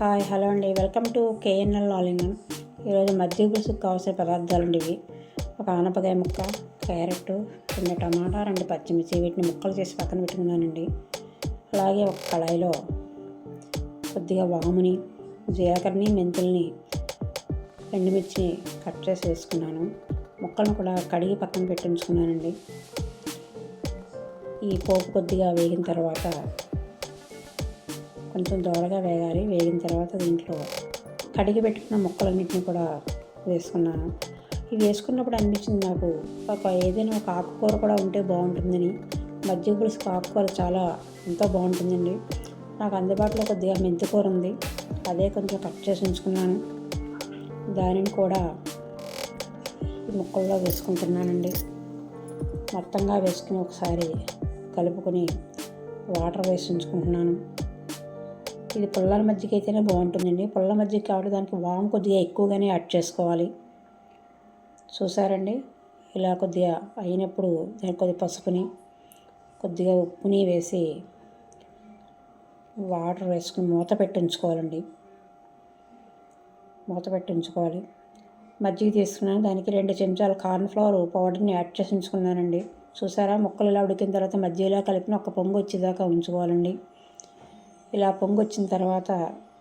Hi hello అండి. Welcome to KNL లాలింగన్ ఈరోజు మధ్య పులుసుకు కావాల్సిన పదార్థాలు అండి ఇవి ఒక ఆనపకాయ ముక్క క్యారెట్ రెండు టమాటా రెండు పచ్చిమిర్చి వీటిని ముక్కలు చేసి పక్కన పెట్టుకున్నానండి. అలాగే ఒక కళాయిలో కొద్దిగా వాముని జీలకర్రని మెంతుల్ని ఎండుమిర్చిని కట్ చేసి వేసుకున్నాను. ముక్కలను కూడా కడిగి పక్కన పెట్టి ఉంచుకున్నానండి. ఈ పోపు కొద్దిగా వేగిన తర్వాత కొంచెం దోరగా వేగాలి. వేగిన తర్వాత దీంట్లో కడిగి పెట్టుకున్న ముక్కలన్నింటినీ కూడా వేసుకున్నాను. ఇవి వేసుకున్నప్పుడు అనిపించింది నాకు ఒక ఏదైనా ఒక ఆకుకూర కూడా ఉంటే బాగుంటుందని. మధ్య పులుసుకు ఆకుకూర చాలా ఎంతో బాగుంటుందండి. నాకు అందుబాటులో కొద్దిగా మెంతికూర ఉంది. అదే కొంచెం కట్ చేసి ఉంచుకున్నాను. దానిని కూడా ఈ ముక్కల్లో వేసుకుంటున్నానండి. మొత్తంగా వేసుకుని ఒకసారి కలుపుకొని వాటర్ వేసి ఉంచుకుంటున్నాను. ఇది పుల్లల మజ్జిగ అయితేనే బాగుంటుందండి. పుల్ల మజ్జిగ కాబట్టి దానికి వాము కొద్దిగా ఎక్కువగానే యాడ్ చేసుకోవాలి. చూసారండి? ఇలా కొద్దిగా అయినప్పుడు దానికి కొద్దిగా పసుపుని కొద్దిగా ఉప్పుని వేసి వాటర్ వేసుకుని మూత పెట్టి ఉంచుకోవాలండి. మూత పెట్టి ఉంచుకోవాలి. మజ్జిగ తీసుకున్నాను. దానికి రెండు చెంచాలు కార్న్ఫ్లవర్ పౌడర్ని యాడ్ చేసి ఉంచుకున్నానండి. చూసారా? ముక్కలు ఇలా ఉడికిన తర్వాత మజ్జిగలో కలిపిన ఒక పొంగు వచ్చేదాకా ఉంచుకోవాలండి. ఇలా పొంగు వచ్చిన తర్వాత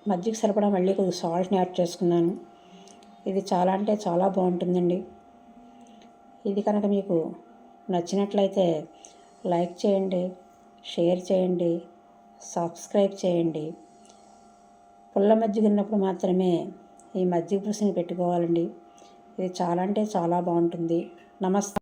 మజ్జిగ సరిపడా మళ్ళీ కొద్దిగా సాల్ట్ని యాడ్ చేసుకున్నాను. ఇది చాలా అంటే చాలా బాగుంటుందండి. ఇది కనుక మీకు నచ్చినట్లయితే లైక్ చేయండి షేర్ చేయండి సబ్స్క్రైబ్ చేయండి. పుల్ల మజ్జిగ ఉన్నప్పుడు మాత్రమే ఈ మజ్జిగ పులుసుని పెట్టుకోవాలండి. ఇది చాలా అంటే చాలా బాగుంటుంది. నమస్తే.